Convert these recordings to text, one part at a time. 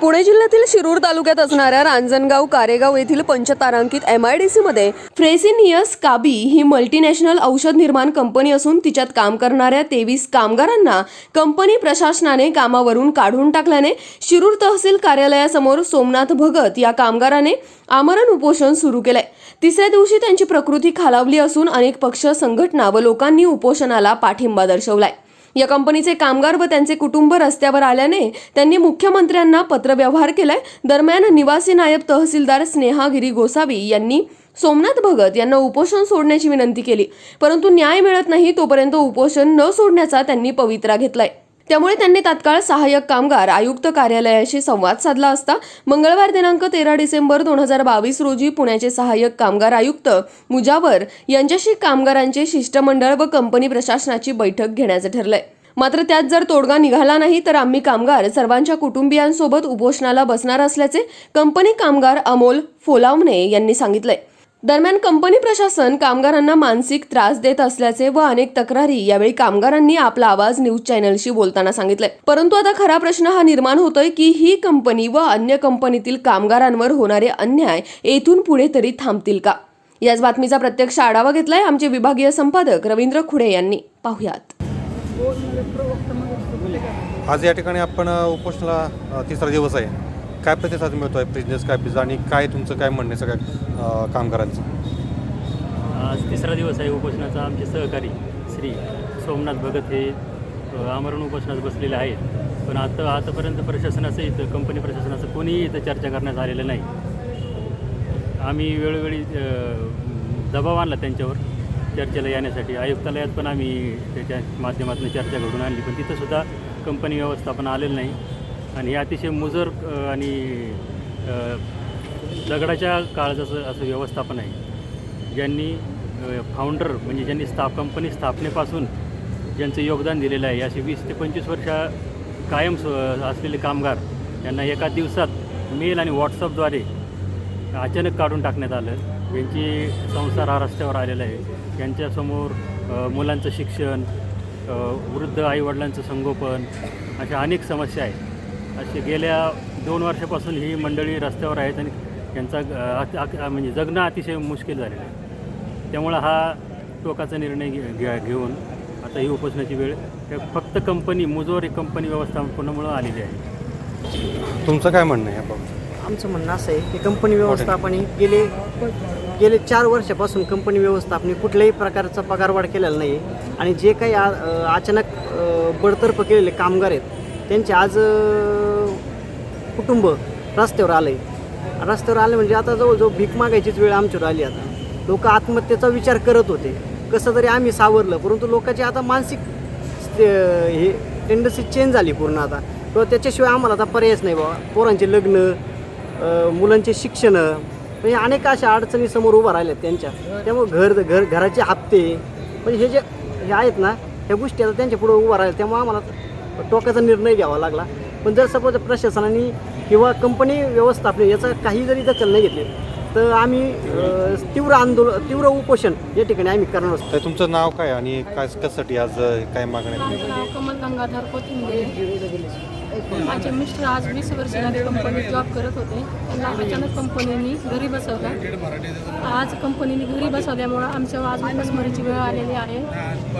पुणे जिल्ह्यातील शिरूर तालुक्यात असणाऱ्या रांजणगाव कारेगाव येथील पंचतारांकित एम आय डी सीमध्ये फ्रेसिनियस काबी ही मल्टीनॅशनल औषध निर्माण कंपनी असून तिच्यात काम करणाऱ्या तेवीस कामगारांना कंपनी प्रशासनाने कामावरून काढून टाकल्याने शिरूर तहसील कार्यालयासमोर सोमनाथ भगत या कामगाराने आमरण उपोषण सुरू केलंय. तिसऱ्या दिवशी त्यांची प्रकृती खालावली असून अनेक पक्ष संघटना व लोकांनी उपोषणाला पाठिंबा दर्शवलाय. या कंपनीचे कामगार व त्यांचे कुटुंब रस्त्यावर आल्याने त्यांनी मुख्यमंत्र्यांना पत्रव्यवहार केलाय. दरम्यान निवासी नायब तहसीलदार स्नेहागिरी गोसावी यांनी सोमनाथ भगत यांना उपोषण सोडण्याची विनंती केली. परंतु न्याय मिळत नाही तोपर्यंत उपोषण न सोडण्याचा त्यांनी पवित्रा घेतलाय. त्यामुळे त्यांनी तात्काळ सहाय्यक कामगार आयुक्त कार्यालयाशी संवाद साधला असता मंगळवार दिनांक तेरा डिसेंबर दोन हजार बावीस रोजी पुण्याचे सहाय्यक कामगार आयुक्त मुजावर यांच्याशी कामगारांचे शिष्टमंडळ व कंपनी प्रशासनाची बैठक घेण्याचं ठरलंय मात्र त्यात जर तोडगा निघाला नाही तर आम्ही कामगार सर्वांच्या कुटुंबियांसोबत उपोषणाला बसणार असल्याचे कंपनी कामगार अमोल फोलावणे यांनी सांगितलंय दरम्यान कंपनी प्रशासन कामगारांना मानसिक त्रास देत असल्याचे व अनेक तक्रारी यावेळी कामगारांनी आपला आवाज न्यूज चॅनलशी बोलताना सांगितले परंतु आता खरा प्रश्न हा निर्माण होतोय की ही कंपनी व अन्य कंपनीतील कामगारांवर होणारे अन्याय येथून पुढे तरी थांबतील का? याच बातमीचा प्रत्यक्ष आढावा घेतलाय आमचे विभागीय संपादक रवींद्र खुडे यांनी. पाहुयात. आज या ठिकाणी आपण उपोषणाला तिसरा दिवस आहे. काय प्रतिसाद मिळतो आहे बिझनेस काय आणि काय तुमचं काय म्हणणं आहे सगळ्या कामगारांचं? आज तिसरा दिवस आहे उपोषणाचा आमचे सहकारी श्री सोमनाथ भगत हे अ, आमरण उपोषणात बसलेले आहेत. पण आता आतापर्यंत प्रशासनाचं इथं कंपनी प्रशासनाचं कोणीही इथं चर्चा करण्यात आलेलं नाही. आम्ही वेळोवेळी अ, दबाव आणला त्यांच्यावर चर्चेला येण्यासाठी. आयुक्तालयात पण आम्ही त्याच्या माध्यमातून चर्चा घडून आणली पण तिथंसुद्धा कंपनी व्यवस्थापन आलेलं नाही. आणि हे अतिशय मुजर आणि दगडाच्या काळजाचं असं व्यवस्थापन आहे. ज्यांनी फाउंडर म्हणजे ज्यांनी स्थाप कंपनी स्थापनेपासून ज्यांचं योगदान दिलेलं आहे असे वीस ते पंचवीस वर्ष कायम स- असलेले कामगार यांना एका दिवसात मेल आणि व्हॉट्सअपद्वारे अचानक काढून टाकण्यात आलं. यांची संसार हा रस्त्यावर आलेला आहे. यांच्यासमोर मुलांचं शिक्षण वृद्ध आईवडिलांचं संगोपन अशा अनेक समस्या आहेत. असे गेल्या दोन वर्षापासून ही मंडळी रस्त्यावर आहेत आणि त्यांचा म्हणजे जगणं अतिशय मुश्किल झालेलं आहे. त्यामुळं हा टोकाचा निर्णय घे घे- घेऊन आता ही उपोषणाची वेळ फक्त कंपनी मुजोरी कंपनी व्यवस्थापनामुळं आलेली आहे. तुमचं काय म्हणणं आहे याबाबत आमचं म्हणणं असं आहे की कंपनी व्यवस्थापन ही गेले गेले चार वर्षापासून कंपनी व्यवस्थापन कुठल्याही प्रकारचा पगारवाढ केलेला नाही आहे. आणि जे काही अचानक बडतर्फ केलेले कामगार आहेत त्यांचे आज कुटुंब रस्त्यावर आलं आहे रस्त्यावर आलं म्हणजे आता जवळजवळ भीक मागायचीच वेळ आमच्यावर आली आता. लोक आत्महत्येचा विचार करत होते. कसं तरी आम्ही सावरलं परंतु लोकांची आता मानसिक हे टेंडन्सी चेंज झाली पूर्ण आता. किंवा त्याच्याशिवाय आम्हाला आता पर्यायच नाही बाबा पोरांचे लग्न मुलांचे शिक्षण म्हणजे अनेक अशा अडचणी समोर उभा राहिल्यात त्यांच्या. त्यामुळे घर घर घराचे हप्ते म्हणजे हे जे हे आहेत ना ह्या गोष्टी आता त्यांच्या पुढे उभा राहिल्या. त्यामुळे आम्हाला टोकाचा निर्णय घ्यावा लागला. पण जर सपोज प्रशासनाने किंवा कंपनी व्यवस्थापन याचा काही जरी दखल नाही घेतली तर आम्ही तीव्र आंदोलन तीव्र उपोषण या ठिकाणी आम्ही करणार असतो तुमचं नाव काय आणि काय कशासाठी आज काय मागण्या कमल गंगाधर कोथिंबे माझे मिस्टर आज वीस वर्ष कंपनीत जॉब करत होते. त्यांना अचानक कंपनीने घरी बसवला. आज कंपनीने घरी बसवल्यामुळं आमच्या आज उपासमारीची वेळ आलेली आहे.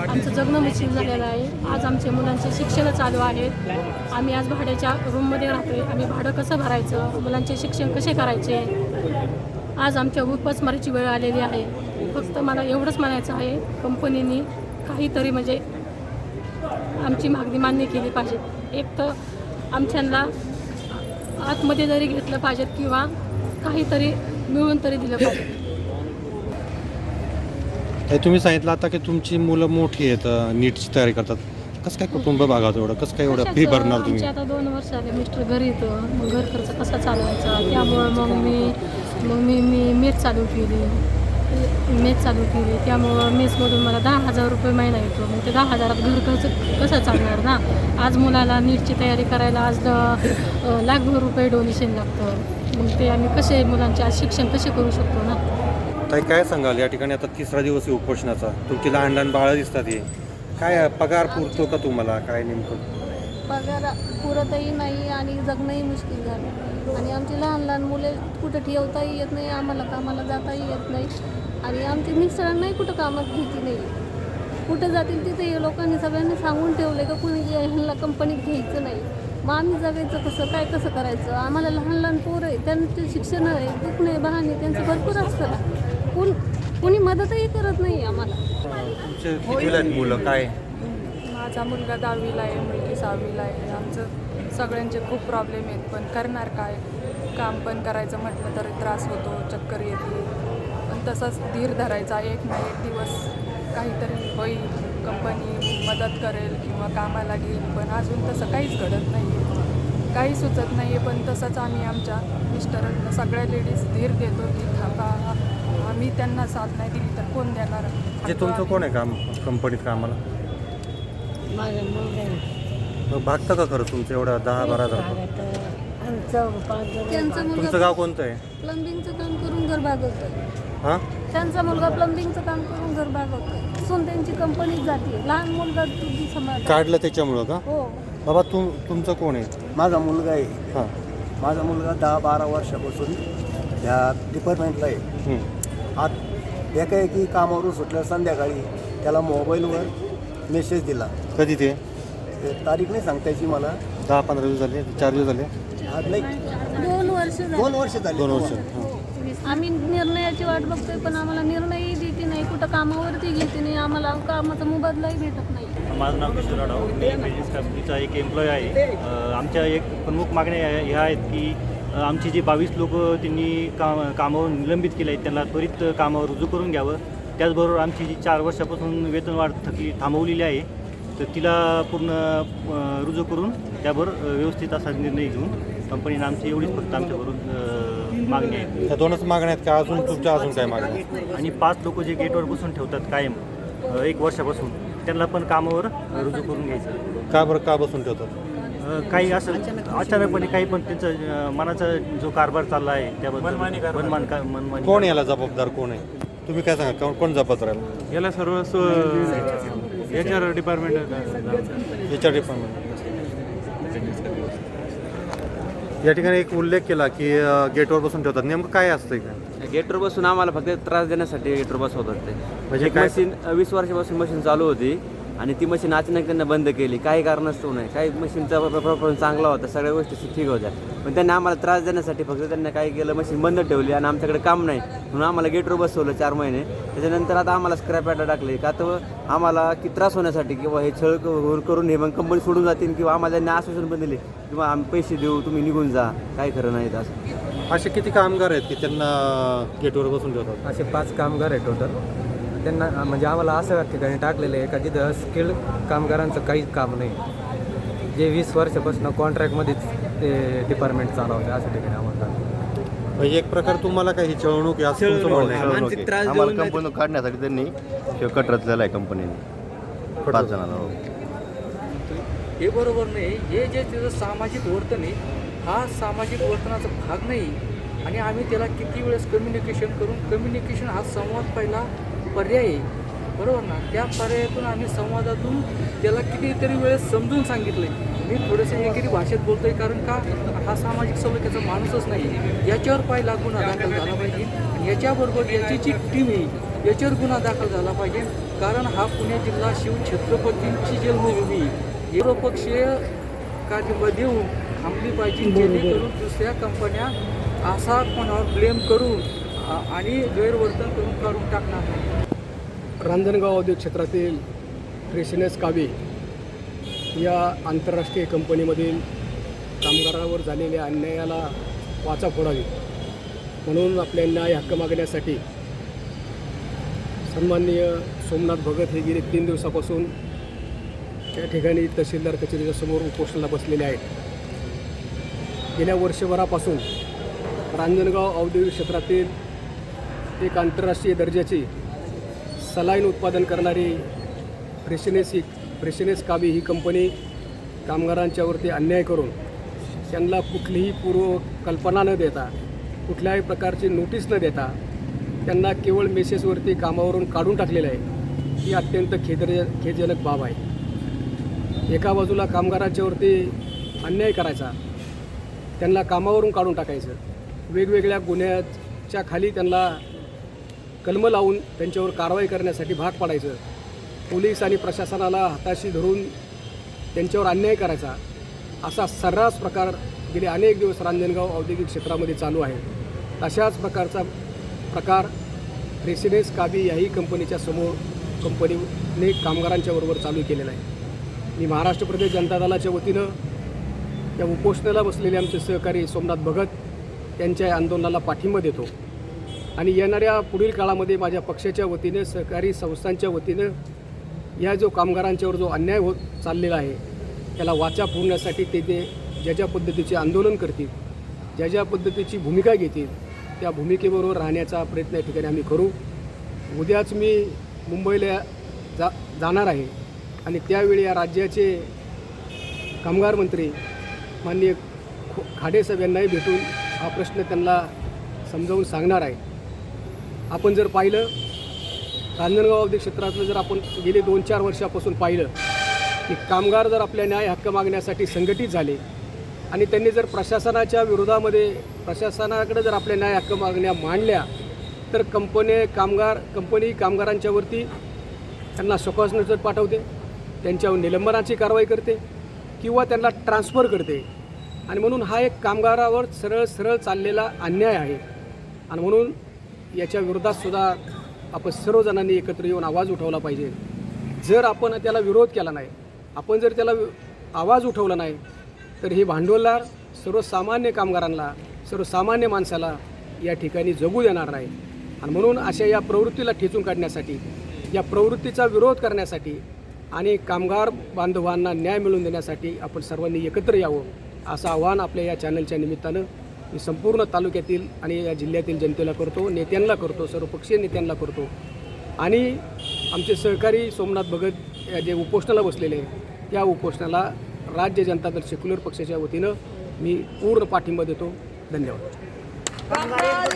आमचं जगणं मुश्किल झालेलं आहे. आज आमच्या मुलांचे शिक्षण चालू आहेत. आम्ही आज भाड्याच्या रूममध्ये राहतोय. आम्ही भाडं कसं भरायचं? मुलांचे शिक्षण कसे करायचे? आज आमच्या उपासमारीची वेळ आलेली आहे. फक्त मला एवढंच म्हणायचं आहे कंपनीने काहीतरी म्हणजे आमची मागणी मान्य केली पाहिजे. एक तर आमच्यांना आतमध्ये जरी घेतलं पाहिजेत किंवा काहीतरी मिळून तरी दिलं पाहिजे हे तुम्ही सांगितलं आता की तुमची मुलं मोठी आहेत अ, नीटची तयारी करतात. कसं काय कुटुंब भागात एवढं? कसं काय एवढं फी कशाचं? भरणार आमचे तुम्ही आता दोन वर्ष आले मिस्टर घरी येतं. मग घर खर्च कसा चालवायचा? त्यामुळं मग मी मग मी मी मेस चालू केली. मेस चालू केली. त्यामुळं मेसमधून मला दहा हजार रुपये महिना येतो. मग ते दहा हजारात घर खर्च कसं चालणार ना? आज मुलाला नीटची तयारी करायला आज लाखभर रुपये डोनेशन लागतं. मग ते आम्ही कसे मुलांचे आज शिक्षण कसे करू शकतो ना? ताई काय सांगाल? या ठिकाणी आता तिसरा दिवस आहे उपोषणाचा. तुमची लहान लहान बाळं दिसतात हे. काय पगार पुरतो का तुम्हाला? काय नेमकं? पगार पुरतही नाही आणि जगणंही मुश्किल झालं. आणि आमची लहान लहान मुले कुठं ठेवताही येत नाही आम्हाला कामाला जाताही येत नाही. आणि आमची मिस्टरांनाही कुठं कामात घ्यायची नाही. कुठं जातील तिथे हे लोकांनी सगळ्यांनी सांगून ठेवले का कुणी ह्यांना कंपनीत घ्यायचं नाही. मग आम्ही जगायचं कसं काय कसं करायचं? आम्हाला लहान लहान पोरं आहे त्यांचे शिक्षण आहे दुखणे बहाणे त्यांचं भरपूर असतं ना. कोण कोणी मदतही करत नाही आम्हाला. मुलं? काय? माझा मुलगा दहावीला आहे मुलगी सहावीला आहे आमचं सगळ्यांचे खूप प्रॉब्लेम आहेत. पण करणार काय? काम पण करायचं म्हटलं तर त्रास होतो चक्कर येते. पण तसंच धीर धरायचा एक ना एक दिवस काहीतरी होईल. कंपनी मदत करेल किंवा कामाला घेईल पण अजून तसं काहीच घडत नाही आहे काही सुचत नाही आहे पण तसंच आम्ही आमच्या मिस्टरांना सगळ्या लेडीज धीर देतो की थांबा. आम्ही त्यांना साथ नाही दिली तर कोण देणार? जे तुमचं कोण आहे काम कंपनीत कामाला? माझा मुलगा आहे. मग भागतं का खरं तुमचं एवढं दहा बारा हजार? त्यांचा तुमचं मुलगा गाव कोणतं आहे? प्लंबिंगचं काम करून घर भागवतोय. हां? त्यांचा मुलगा प्लंबिंगचं काम करून घर भागवतोय. सून त्यांची कंपनीत जाते. लहान मुलगा तुझी सांभाळ काढलं त्याच्यामुळं का? हो. बाबा तुम तुमचं कोण आहे? माझा मुलगा आहे. हां. माझा मुलगा दहा बारा वर्षापासून त्या डिपार्टमेंटला आहे. हं. आत एकाएकी कामावरून सुटल्या संध्याकाळी त्याला मोबाईलवर मेसेज दिला. कधी ते? ते तारीख नाही सांगता यायची मला. दहा पंधरा दिवस झाले चार दिवस झाले. आज नाही. दोन वर्ष झाली. दोन वर्ष झाली. दोन वर्ष हां. आम्ही निर्णयाची वाट बघतोय पण आम्हाला निर्णयही देते नाही. कुठं कामावरती घेते नाही. आम्हाला कामाचा मोबदलाही भेटत नाही. माझं नाव किशोर राडाव मी बिझनेस कंपनीचा एक एम्प्लॉय आहे. अ, आमच्या एक प्रमुख मागण्या ह्या ह्या आहेत की अ, आमची जी बावीस लोक त्यांनी काम कामावरून निलंबित केले आहेत त्यांना त्वरित कामावर रुजू करून घ्यावं. त्याचबरोबर आमची जी चार वर्षापासून वेतनवाढ थकली थांबवलेली आहे तर तिला पूर्ण रुजू करून त्यावर व्यवस्थित असा निर्णय घेऊन कंपनीनं आमची एवढीच फक्त आमच्यावरून मागणी आहे. त्या दोनच मागण्या आहेत का? अजून तुमच्या अजून काय मागण्या आहेत? आणि पाच लोक जे गेटवर बसून ठेवतात कायम एक वर्षापासून त्यांना पण कामावर रुजू करून घ्यायचं. का बरं का बसून ठेवतात? काही असं अचानकपणे काही पण त्यांचं मनाचा जो कारभार चालला आहे त्याबद्दल मनमान का मनमानी कोण याला जबाबदार? कोण आहे? तुम्ही काय सांगा? कोण- कोण जबाबदार आहे? याला सर्व एच आर डिपार्टमेंट याच्या डिपार्टमेंट या ठिकाणी एक उल्लेख केला की गेटवर बसून ठेवतात. नेमकं काय असतं काय गेटवर बसून आम्हाला फक्त त्रास देण्यासाठी गेटवर बसवतात ते म्हणजे मशीन वीस वर्षापासून मशीन चालू होती आणि ती मशीन अचानक त्यांना बंद केली. काही कारणास्तव नाही. काही मशीनचा परफॉर्मन्स चांगला होता. सगळ्या गोष्टी ठीक होत्या. पण त्यांनी आम्हाला त्रास देण्यासाठी फक्त त्यांनी काय केलं मशीन बंद ठेवली आणि आमच्याकडे काम नाही. म्हणून आम्हाला गेटवर बसवलं चार महिने. त्याच्यानंतर आता आम्हाला स्क्रॅप ॲटा टाकले. का तर आम्हाला की त्रास होण्यासाठी किंवा हे छळ करून हे मग कंपनी सोडून जातील किंवा आम्हाला त्यांनी आश्वासन पण दिले किंवा आम्ही पैसे देऊ तुम्ही निघून जा. काय खरं नाही असं. असे किती कामगार आहेत की त्यांना गेटवर बसून ठेवतात असे पाच कामगार आहे टोटल त्यांना म्हणजे आम्हाला असं ठिकाणी टाकलेलं आहे का जिथं स्किल्ड कामगारांचं काहीच काम नाही. जे वीस वर्षापासून कॉन्ट्रॅक्टमध्येच ते डिपार्टमेंट चालवते अशा ठिकाणी आम्हाला. म्हणजे एक प्रकार तुम्हाला काही छळवणूक आहे असं तुमचं म्हणणं आहे. आम्हाला कंपनी काढण्यासाठी त्यांनी हे कट रचलेला आहे कंपनीने. पाच जणांना. हो. हे बरोबर नाही. हे जे त्याचं सामाजिक वर्तन आहे हा सामाजिक वर्तनाचा भाग नाही. आणि आम्ही त्याला किती वेळेस कम्युनिकेशन करून कम्युनिकेशन हा संवाद पहिला पर्याय आहे. बरोबर ना? त्या पर्यायातून आम्ही संवादातून त्याला कितीतरी वेळेस समजून सांगितलं मी थोडंसं एकेरी भाषेत बोलतोय कारण का हा सामाजिक सलोख्याचा माणूसच नाही. याच्यावर पाय लागून दाखल झाला पाहिजे आणि याच्याबरोबर याची जी टीम आहे याच्यावर गुन्हा दाखल झाला पाहिजे. कारण हा पुणे जिल्हा शिवछत्रपतींची जन्मभूमी आहे. निरपक्षीय देऊन थांबली पाहिजे जेणेकरून दुसऱ्या कंपन्या असा कोणावर ब्लेम करून आणि गैरवर्तन करून काढून टाकणार नाही. रांजणगाव औद्योगिक क्षेत्रातील फ्रेशनेस कावे या आंतरराष्ट्रीय कंपनीमधील कामगारावर झालेल्या अन्यायाला वाचा फोडावी. म्हणून आपल्या न्याय हक्क मागण्यासाठी सन्माननीय सोमनाथ भगत हे गेले तीन दिवसापासून त्या ठिकाणी तहसीलदार कचेरीच्या समोर उपोषणाला बसलेले आहेत. गेल्या वर्षभरापासून रांजणगाव औद्योगिक क्षेत्रातील एक आंतरराष्ट्रीय दर्जाची सलाईन उत्पादन करणारी फ्रेशनेस ही फ्रेशनेस काबी ही कंपनी कामगारांच्यावरती अन्याय करून त्यांना कुठलीही पूर्व कल्पना न देता कुठल्याही प्रकारची नोटीस न देता त्यांना केवळ मेसेजवरती कामावरून काढून टाकलेलं आहे. ही अत्यंत खेदर खेदजनक बाब आहे. एका बाजूला कामगारांच्यावरती अन्याय करायचा त्यांना कामावरून काढून टाकायचं वेगवेगळ्या गुन्ह्याच्या खाली त्यांना कलमं लावून त्यांच्यावर कारवाई करण्यासाठी भाग पाडायचं. पोलीस आणि प्रशासनाला हाताशी धरून त्यांच्यावर अन्याय करायचा असा सर्रास प्रकार गेले अनेक दिवस रांजणगाव औद्योगिक क्षेत्रामध्ये चालू आहे. तशाच प्रकारचा प्रकार रेसिडेन्स काबी याही कंपनीच्या समोर कंपनीने कामगारांच्या बरोबर चालू केलेला आहे. मी महाराष्ट्र प्रदेश जनता दलाच्या वतीनं या उपोषणाला बसलेले आमचे सहकारी सोमनाथ भगत त्यांच्या या आंदोलनाला पाठिंबा देतो. आणि येणाऱ्या पुढील काळामध्ये माझ्या पक्षाच्या वतीने सहकारी संस्थांच्या वतीनं या जो कामगारांच्यावर जो अन्याय होत चाललेला आहे त्याला वाचा फोडण्यासाठी ते ते ज्या ज्या पद्धतीचे आंदोलन करतील ज्या ज्या पद्धतीची भूमिका घेतील त्या भूमिकेबरोबर राहण्याचा प्रयत्न या ठिकाणी आम्ही करू. उद्याच मी मुंबईला जा जाणार आहे आणि त्यावेळी या राज्याचे कामगार मंत्री माननीय खो खाडेसाहेब यांनाही भेटून हा प्रश्न त्यांना समजावून सांगणार आहे. आपण जर पाहिलं रांजणगाव औद्योगिक क्षेत्रातलं जर आपण गेले दोन चार वर्षापासून पाहिलं की कामगार जर आपल्या न्याय हक्क मागण्यासाठी संघटित झाले आणि त्यांनी जर प्रशासनाच्या विरोधामध्ये प्रशासनाकडे जर आपल्या न्याय हक्क मागण्या मांडल्या तर कंपनी कामगार कंपनी कामगारांच्यावरती त्यांना सकस नजर पाठवते त्यांच्यावर निलंबनाची कारवाई करते किंवा त्यांना ट्रान्सफर करते. आणि म्हणून हा एक कामगारावर सरळ सरळ चाललेला अन्याय आहे. आणि म्हणून याच्या विरोधात सुद्धा आपण सर्वजणांनी एकत्र येऊन आवाज उठवला पाहिजे. जर आपण त्याला विरोध केला नाही आपण जर त्याला आवाज उठवला नाही तर हे भांडवलदार सर्वसामान्य कामगारांना सर्वसामान्य माणसाला या ठिकाणी जगू देणार नाही. आणि म्हणून अशा या प्रवृत्तीला ठेचून काढण्यासाठी या प्रवृत्तीचा विरोध करण्यासाठी आणि कामगार बांधवांना न्याय मिळवून देण्यासाठी आपण सर्वांनी एकत्र यावं असं आव्हान आपल्या या चॅनलच्या निमित्तानं मी संपूर्ण तालुक्यातील आणि या जिल्ह्यातील जनतेला करतो नेत्यांना करतो सर्वपक्षीय नेत्यांना करतो. आणि आमचे सहकारी सोमनाथ भगत या जे उपोषणाला बसलेले आहे त्या उपोषणाला राज्य जनता दल सेक्युलर पक्षाच्या वतीनं मी पूर्ण पाठिंबा देतो. धन्यवाद. कामगार